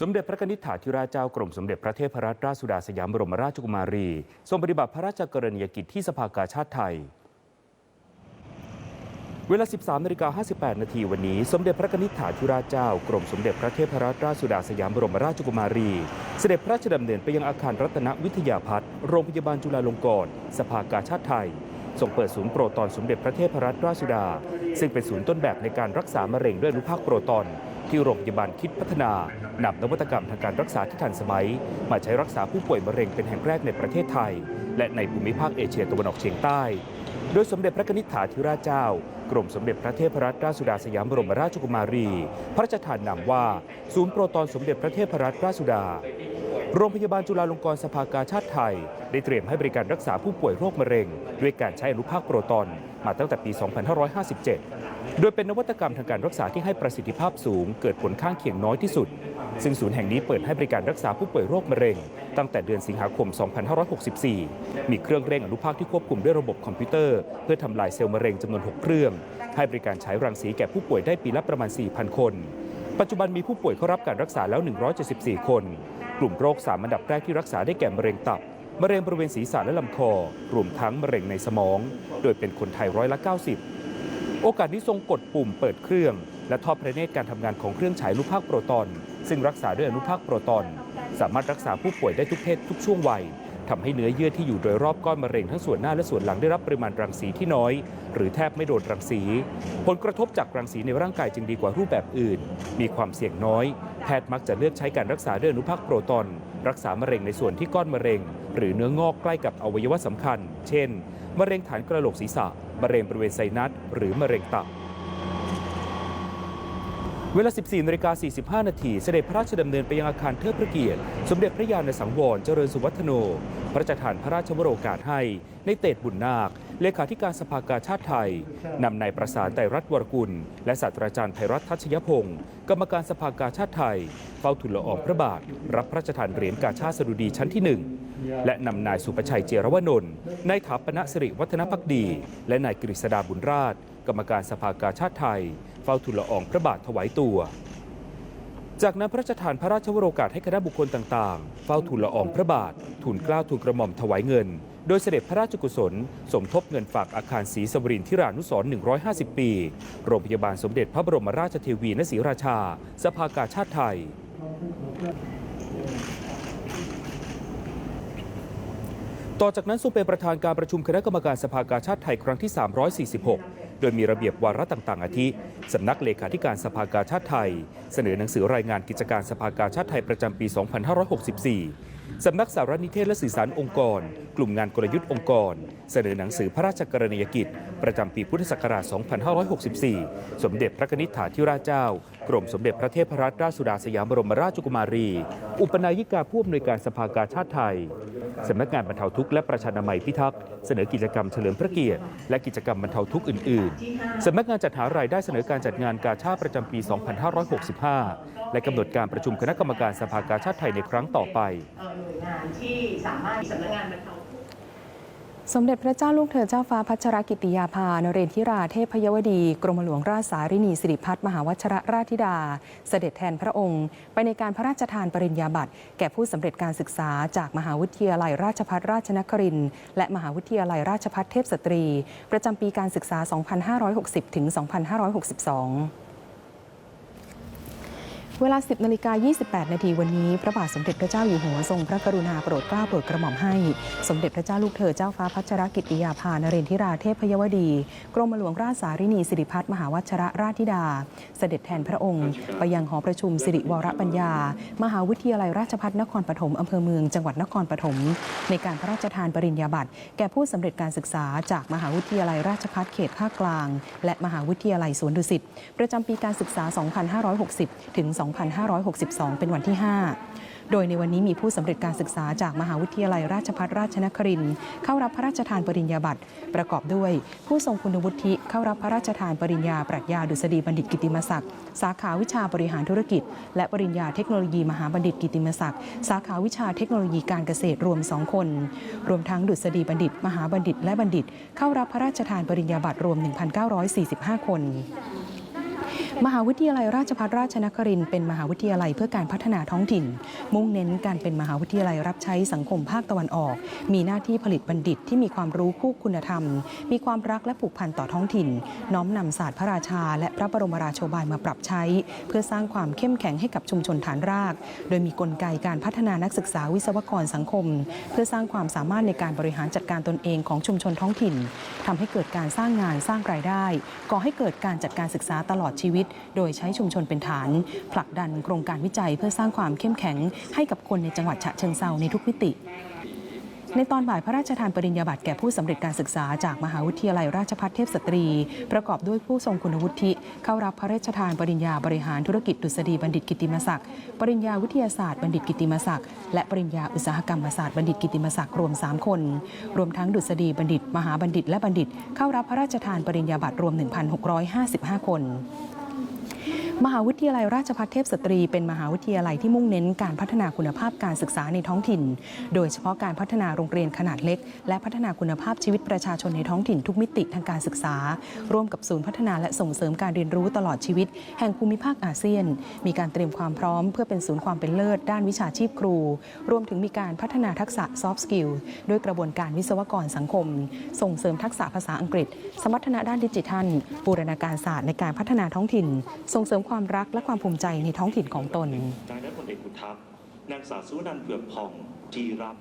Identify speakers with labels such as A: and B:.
A: สมเด็จพระนิธิถาธิราชเจ้ากรมสมเด็จพระเทพรัตนราชสุดาสยามบรมราชกุมารี ทรงปฏิบัติพระราชกรณียกิจที่สภากาชาติไทย เวลา 13นาฬิกา58 นาทีวันนี้ สมเด็จพระนิธิถาธิราชเจ้ากรมสมเด็จพระเทพรัตนราชสุดาสยามบรมราชกุมารี เสด็จพระราชดำเนินไปยังอาคารรัตนวิทยาพัฒน์โรงพยาบาลจุฬาลงกรณ์สภากาชาติไทยส่งเปิดศูนย์โปรตอนสมเด็จพระเทพรัตนราชสุดา ซึ่งเป็นศูนย์ต้นแบบในการรักษามะเร็งด้วยอนุภาคโปรตอน ที่โรงพยาบาลคิดพัฒนานำนวัตกรรมทางการรักษาที่ทันสมัย มาใช้รักษาผู้ป่วยมะเร็งเป็นแห่งแรกในประเทศไทย และในภูมิภาคเอเชียตะวันออกเฉียงใต้ โดยสมเด็จพระนิธิถาธิราชเจ้ากรมสมเด็จพระเทพรัตนราชสุดาสยามบรมราชกุมารี พระราชทานนามว่า ศูนย์โปรตอนสมเด็จพระเทพรัตนราชสุดา โรงพยาบาลจุฬาลงกรณ์สภากาชาติไทย ได้เตรียมให้บริการรักษาผู้ป่วยโรคมะเร็ง ด้วยการใช้อนุภาคโปรตอนมาตั้งแต่ปี 2557 โดยเป็นนวัตกรรมทางการรักษาที่ให้ประสิทธิภาพสูง เกิดผลข้างเคียงน้อยที่สุด ซึ่งศูนย์แห่งนี้เปิดให้บริการรักษาผู้ป่วยโรคมะเร็ง ตั้งแต่เดือนสิงหาคม 2564 มีเครื่องเร่งอนุภาคที่ควบคุมด้วยระบบคอมพิวเตอร์ เพื่อทำลายเซลล์มะเร็งจำนวน 6 เครื่อง ให้บริการใช้รังสีแก่ผู้ป่วยได้ปีละประมาณ 4,000 คน ปัจจุบันมีผู้ป่วยเข้ารับการรักษาแล้ว 174 คน กลุ่มโรค 3 อันดับแรกที่รักษาได้แก่มะเร็งตับมะเร็งบริเวณศีรษะและลำคอ รวมทั้งมะเร็งในสมอง โดยเป็นคนไทยร้อยละ 90 โอกาสนี้ทรงกดปุ่มเปิดเครื่อง และทอดพระเนตรการทำงานของเครื่องฉายอนุภาคโปรตอน ซึ่งรักษาด้วยอนุภาคโปรตอน สามารถรักษาผู้ป่วยได้ทุกเพศทุกช่วงวัยทำให้เนื้อเยื่อที่อยู่โดยรอบก้อนมะเร็งทั้งส่วนหน้าและส่วนหลังได้รับปริมาณรังสีที่น้อย หรือแทบไม่โดนรังสี ผลกระทบจากรังสีในร่างกายจึงดีกว่ารูปแบบอื่น มีความเสี่ยงน้อย แพทย์มักจะเลือกใช้การรักษาด้วยอนุภาคโปรตอน รักษามะเร็งในส่วนที่ก้อนมะเร็ง หรือเนื้องอกใกล้กับอวัยวะสำคัญ เช่น มะเร็งฐานกระโหลกศีรษะ มะเร็งบริเวณไซนัส หรือมะเร็งตับ เวลา 14นาฬิกา45 นาทีเสด็จพระราชดำเนินไปยังอาคารเทิดพระเกียรติ สมเด็จพระยาณสังวรเจริญสุวัฒโน พระราชทานพระราชวโรกาสให้ ในเตดบุญนาค เลขาธิการสภากาชาติไทย นำนายประสานไตรรัตน์วรกุล และศาสตราจารย์ไพรัตน์ทัชยพงศ์กรรมการสภากาชาติไทยเฝ้าทุนละอองพระบาท รับพระราชทานเหรียญกาชาติสดุดีชั้นที่หนึ่ง และนำนายสุประชัยเจรวนนท์นายถาปณะสิริวัฒนพักดี และนายกฤษดาบุญราช กรรมการสภากาชาติไทย เฝ้าทุนละอองพระบาทถวายตัว จากนั้นพระราชทานพระราชวโรกาสให้คณะบุคคลต่างๆ เฝ้าทูลละอองพระบาท ทูลเกล้าทูลกระหม่อมถวายเงิน โดยเสด็จพระราชกุศล สมทบเงินฝากอาคารศรีสวรินทิรานุสรณ์150 ปี โรงพยาบาลสมเด็จพระบรมราชเทวีณศรีราชา สภากาชาติไทย ต่อจากนั้นทรงเป็นประธานการประชุมคณะกรรมการสภากาชาติไทยครั้งที่ 346 โดยมีระเบียบวาระต่างๆ อาทิ สำนักเลขาธิการสภากาชาติไทย เสนอหนังสือรายงานกิจการสภากาชาติไทยประจำปี 2564 สำนักสารนิเทศและสื่อสารองค์กร กลุ่มงานกลยุทธ์องค์กร เสนอหนังสือพระราชกรณียกิจ ประจำปีพุทธศักราช 2564 สมเด็จพระนิธิถาธิราชเจ้า กรมสมเด็จพระเทพรัตนราชสุดาสยามบรมราชกุมารี อุปนายิกาผู้อำนวยการสภากาชาติไทยสำนักงานบรรเทาทุกข์และประชานามัยพิทักษ์เสนอกิจกรรมเฉลิมพระเกียรติและกิจกรรมบรรเทาทุกข์อื่นๆสำนักงานจัดหารายได้เสนอการจัดงานกาชาติประจำปี 2565 และกำหนดการประชุมคณะกรรมการสภากาชาติไทยในครั้งต่อไป
B: น่วยงานที่สามารถมีสำนักงานบรรเทา
C: สมเด็จพระเจ้าลูกเธอเจ้าฟ้าพัชรกิติยาภานเรนทิราเทพยวดี กรมหลวงราชสารินีสิริพัฒมหาวัชรราชธิดา เสด็จแทนพระองค์ ไปในการพระราชทานปริญญาบัตรแก่ผู้สำเร็จการศึกษาจากมหาวิทยาลัยราชภัฏราชนครินและมหาวิทยาลัยราชภัฏเทพสตรี ประจำปีการศึกษา 2560 ถึง 2562 เวลา 10นาฬิกา28 นาทีวันนี้ พระบาทสมเด็จพระเจ้าอยู่หัวทรงพระกรุณาโปรดเกล้าโปรดกระหม่อมให้ สมเด็จพระเจ้าลูกเธอเจ้าฟ้าพัชรกิติยาภานเรนทิราเทพยวดี กรมหลวงราชสารินีสิริพัฒน์มหาวัชรราชธิดา เสด็จแทนพระองค์ ไปยังหอประชุมสิริวรปัญญา มหาวิทยาลัยราชภัฏนครปฐมอำเภอเมืองจังหวัดนครปฐมในการพระราชทานปริญญาบัตรแก่ผู้สำเร็จการศึกษาจากมหาวิทยาลัยราชภัฏเขตภาคกลาง และมหาวิทยาลัยสวนดุสิตประจำปีการศึกษา 2560 ถึง2562 เป็นวันที่ 5 โดยในวันนี้มีผู้สำเร็จการศึกษาจากมหาวิทยาลัยราชภัฏราชนครินทร์เข้ารับพระราชทานปริญญาบัตรประกอบด้วยผู้ทรงคุณวุฒิเข้ารับพระราชทานปริญญาปรัชญาดุษฎีบัณฑิตกิติมศักดิ์สาขาวิชาบริหารธุรกิจ และปริญญาเทคโนโลยีมหาบัณฑิตกิติมศักดิ์สาขาวิชาเทคโนโลยีการเกษตรรวม 2 คน รวมทั้งดุษฎีบัณฑิต มหาบัณฑิต และบัณฑิต เข้ารับพระราชทานปริญญาบัตรรวม 1,945 คน มหาวิทยาลัยราชภัฏราชนครินเป็นมหาวิทยาลัยเพื่อการพัฒนาท้องถิ่น มุ่งเน้นการเป็นมหาวิทยาลัยรับใช้สังคมภาคตะวันออก มีหน้าที่ผลิตบัณฑิตที่มีความรู้คู่คุณธรรม มีความรักและผูกพันต่อท้องถิ่น น้อมนำศาสตร์พระราชา และพระบรมราโชบายมาปรับใช้ เพื่อสร้างความเข้มแข็งให้กับชุมชนฐานราก โดยมีกลไกการพัฒนานักศึกษาวิศวกรสังคม เพื่อสร้างความสามารถในการบริหารจัดการตนเองของชุมชนท้องถิ่นทำให้เกิดการสร้างงานสร้างรายได้ ก่อให้เกิดการจัดการศึกษาตลอดชีวิตโดยใช้ชุมชนเป็นฐาน ผลักดันโครงการวิจัยเพื่อสร้างความเข้มแข็งให้กับคนในจังหวัดฉะเชิงเซาในทุกมิติในตอนบ่ายพระราชทานปริญญาบัตรแก่ผู้สำเร็จการศึกษาจากมหาวิทยาลัยราชภัฏเทพสตรี ประกอบด้วยผู้ทรงคุณวุฒิ เข้ารับพระราชทานปริญญาบริหารธุรกิจดุษฎีบัณฑิตกิติมศักดิ์ ปริญญาวิทยาศาสตร์บัณฑิตกิติมศักดิ์ และปริญญาอุตสาหกรรมศาสตร์บัณฑิตกิตติมศักดิ์รวม 3 คน รวมทั้งดุษฎีบัณฑิต มหาบัณฑิต และบัณฑิต เข้ารับพระราชทานปริญญาบัตรรวม 1,655 คน มหาวิทยาลัยราชภัฏเทพสตรี เป็นมหาวิทยาลัยที่มุ่งเน้นการพัฒนาคุณภาพการศึกษาในท้องถิ่น โดยเฉพาะการพัฒนาโรงเรียนขนาดเล็ก และพัฒนาคุณภาพชีวิตประชาชนในท้องถิ่นทุกมิติทางการศึกษา ร่วมกับศูนย์พัฒนาและส่งเสริมการเรียนรู้ตลอดชีวิต แห่งภูมิภาคอาเซียน มีการเตรียมความพร้อม เพื่อเป็นศูนย์ความเป็นเลิศด้านวิชาชีพครู รวมถึงมีการพัฒนาทักษะ soft skill ด้วยกระบวนการวิศวกรสังคม ส่งเสริมทักษะภาษาอังกฤษ สมรรถนะด้านดิจิทัลบูรณาการศาสตร์ในการพัฒนาท้องถิ่น ส่งเสริมความรักและความภูมิใจในท้องถิ่นของตน
D: จากนั้นพลเอกอุทัพนางสาวสุวรรณเผือกผ่องจีรับ